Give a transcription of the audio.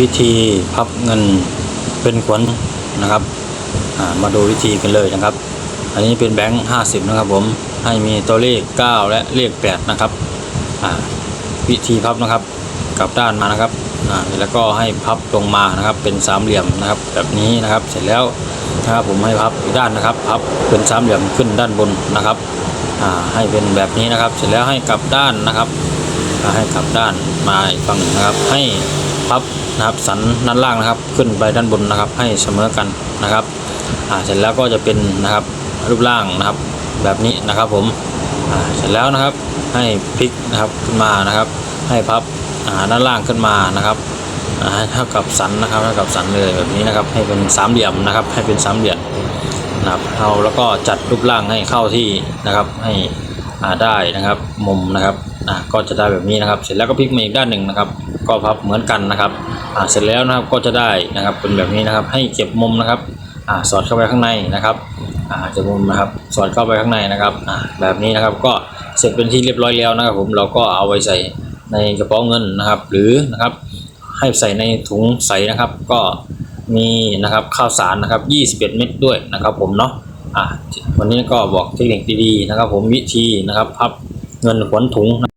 วิธีพับเงินเป็นขวัญนะครับมาดูวิธีกันเลยนะครับ อันนี้เป็นแบงค์ห้าสิบนะครับผมให้มีตัวเลข 9 และเลข 8 นะครับวิธีพับนะครับกลับด้านมานะครับแล้วก็ให้พับลงมานะครับเป็นสามเหลี่ยมนะครับ แบบนี้นะครับเสร็จแล้วนะครับผมให้พับอีกด้านนะครับพับเป็นสามเหลี่ยมขึ้นด้านบนนะครับให้เป็นแบบนี้นะครับ เสร็จแล้วให้กลับด้านนะครับให้กลับด้านมาอีกฝั่งหนึ่งนะครับให้ พับนะครับสันด้านล่างนะครับ ขึ้นไปด้านบนนะครับ ให้เสมอกันนะครับอ่าเสร็จแล้วก็จะเป็นนะครับรูปร่างนะครับแบบนี้นะครับผมอ่าเสร็จแล้วนะครับให้พลิกนะครับขึ้นมานะครับ ให้พับอ่าด้านล่างขึ้นมานะครับอ่าให้เท่ากับสันนะครับเท่ากับสันเลยแบบนี้นะครับ ให้เป็นสามเหลี่ยมนะครับ ให้เป็นสามเหลี่ยมนะครับเอาแล้วก็จัดรูปร่างให้เข้าที่นะครับให้อ่าได้นะครับมุมนะครับอ่าก็จะได้แบบนี้นะครับ เสร็จแล้วก็พลิกมาอีกด้านหนึ่งนะครับ ก็พับเหมือนกันนะครับอ่าเสร็จแล้วนะครับก็จะได้นะครับเป็นแบบนี้นะครับให้เก็บมุมนะครับอ่าสอดเข้าไปข้างในนะครับอ่าเก็บมุมนะครับสอดเข้าไปข้างในนะครับอ่าแบบนี้นะครับก็เสร็จเป็นที่เรียบร้อยแล้วนะครับ ผมเราก็เอาไว้ใส่ในกระเป๋าเงินนะครับ หรือนะครับให้ใส่ในถุงใสนะครับ ก็มีนะครับข้าวสารนะครับ 21 เม็ดด้วยนะครับผมเนาะอะวันนี้ก็บอกเทคนิคดีๆนะครับ ผมวิธีนะครับพับเงินขวนถุง